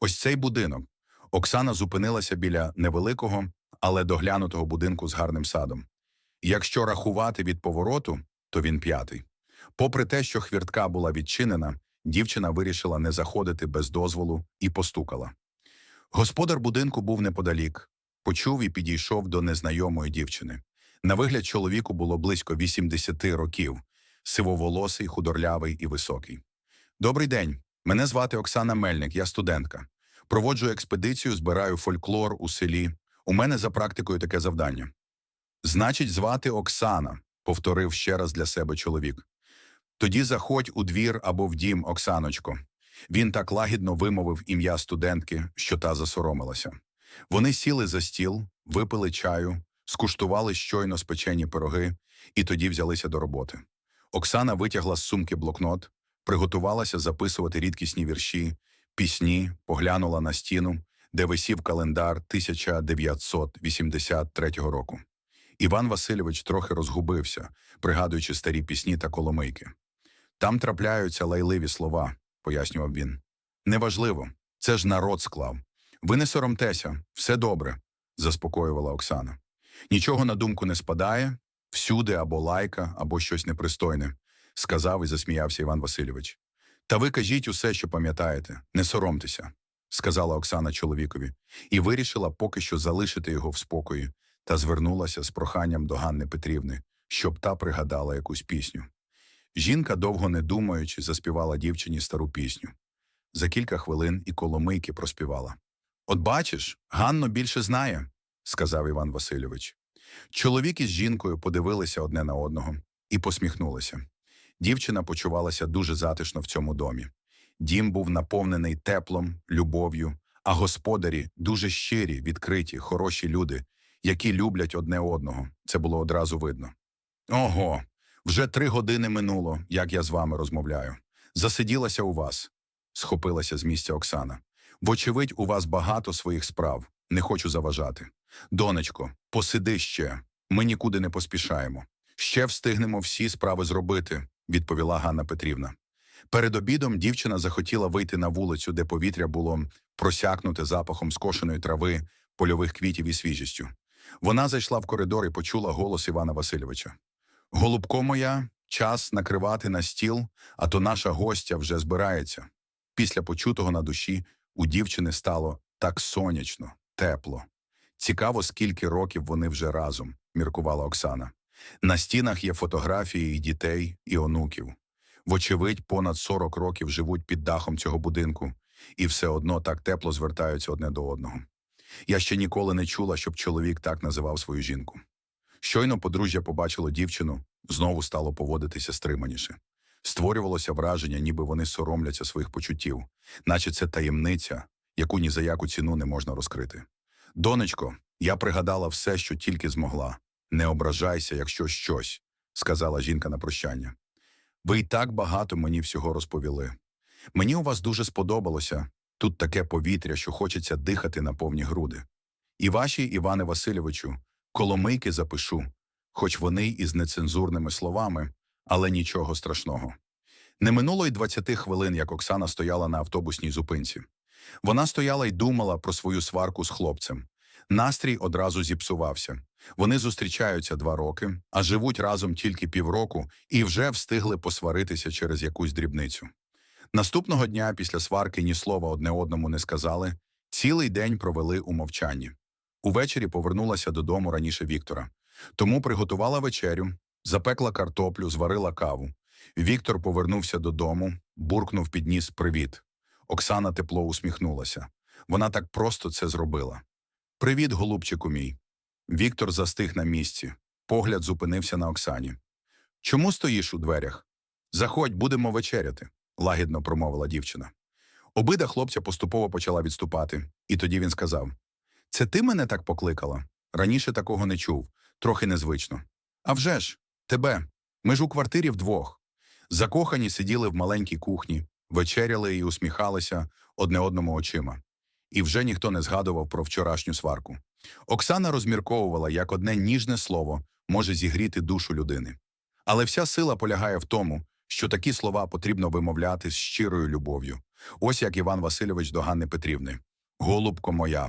Ось цей будинок. Оксана зупинилася біля невеликого, але доглянутого будинку з гарним садом. Якщо рахувати від повороту, то він п'ятий. Попри те, що хвіртка була відчинена, дівчина вирішила не заходити без дозволу і постукала. Господар будинку був неподалік, почув і підійшов до незнайомої дівчини. На вигляд чоловіку було близько 80 років, сивоволосий, худорлявий і високий. Добрий день. Мене звати Оксана Мельник, я студентка. Проводжу експедицію, збираю фольклор у селі. У мене за практикою таке завдання. Значить, звати Оксана, повторив ще раз для себе чоловік. Тоді заходь у двір або в дім, Оксаночко. Він так лагідно вимовив ім'я студентки, що та засоромилася. Вони сіли за стіл, випили чаю, скуштували щойно спечені пироги і тоді взялися до роботи. Оксана витягла з сумки блокнот, приготувалася записувати рідкісні вірші, пісні, поглянула на стіну, де висів календар 1983 року. Іван Васильович трохи розгубився, пригадуючи старі пісні та коломийки. Там трапляються лайливі слова, пояснював він. Неважливо, це ж народ склав. Ви не соромтеся, все добре, заспокоювала Оксана. Нічого на думку не спадає, всюди або лайка, або щось непристойне, сказав і засміявся Іван Васильович. Та ви кажіть усе, що пам'ятаєте, не соромтеся, сказала Оксана чоловікові, і вирішила поки що залишити його в спокої та звернулася з проханням до Ганни Петрівни, щоб та пригадала якусь пісню. Жінка, довго не думаючи, заспівала дівчині стару пісню. За кілька хвилин і коломийки проспівала. От бачиш, Ганно більше знає, сказав Іван Васильович. Чоловік із жінкою подивилися одне на одного і посміхнулися. Дівчина почувалася дуже затишно в цьому домі. Дім був наповнений теплом, любов'ю, а господарі дуже щирі, відкриті, хороші люди, які люблять одне одного. Це було одразу видно. Ого, вже три години минуло, як я з вами розмовляю. Засиділася у вас, схопилася з місця Оксана. Вочевидь, у вас багато своїх справ. Не хочу заважати. Донечко, посиди ще. Ми нікуди не поспішаємо. Ще встигнемо всі справи зробити, відповіла Ганна Петрівна. Перед обідом дівчина захотіла вийти на вулицю, де повітря було просякнуте запахом скошеної трави, польових квітів і свіжістю. Вона зайшла в коридор і почула голос Івана Васильовича. Голубко моя, час накривати на стіл, а то наша гостя вже збирається. Після почутого на душі у дівчини стало так сонячно, тепло. Цікаво, скільки років вони вже разом, міркувала Оксана. На стінах є фотографії і дітей, і онуків. Вочевидь, понад 40 років живуть під дахом цього будинку, і все одно так тепло звертаються одне до одного. Я ще ніколи не чула, щоб чоловік так називав свою жінку. Щойно подружжя побачило дівчину, знову стало поводитися стриманіше. Створювалося враження, ніби вони соромляться своїх почуттів, наче це таємниця, яку ні за яку ціну не можна розкрити. Донечко, я пригадала все, що тільки змогла. Не ображайся, якщо щось, сказала жінка на прощання. Ви й так багато мені всього розповіли. Мені у вас дуже сподобалося. Тут таке повітря, що хочеться дихати на повні груди. І ваші, Іване Васильовичу, коломийки запишу, хоч вони із нецензурними словами, але нічого страшного. Не минуло й 20 хвилин, як Оксана стояла на автобусній зупинці. Вона стояла й думала про свою сварку з хлопцем. Настрій одразу зіпсувався. Вони зустрічаються два роки, а живуть разом тільки півроку і вже встигли посваритися через якусь дрібницю. Наступного дня після сварки ні слова одне одному не сказали, цілий день провели у мовчанні. Увечері повернулася додому раніше Віктора. Тому приготувала вечерю, запекла картоплю, зварила каву. Віктор повернувся додому, буркнув підніс привіт. Оксана тепло усміхнулася. Вона так просто це зробила. Привіт, голубчику мій. Віктор застиг на місці. Погляд зупинився на Оксані. Чому стоїш у дверях? Заходь, будемо вечеряти, лагідно промовила дівчина. Обида хлопця поступово почала відступати, і тоді він сказав: Це ти мене так покликала? Раніше такого не чув, трохи незвично. А вже ж, тебе. Ми ж у квартирі вдвох. Закохані сиділи в маленькій кухні, вечеряли і усміхалися одне одному очима. І вже ніхто не згадував про вчорашню сварку. Оксана розмірковувала, як одне ніжне слово може зігріти душу людини. Але вся сила полягає в тому, що такі слова потрібно вимовляти з щирою любов'ю, Ось як Іван Васильович до Ганни Петрівни. Голубко моя,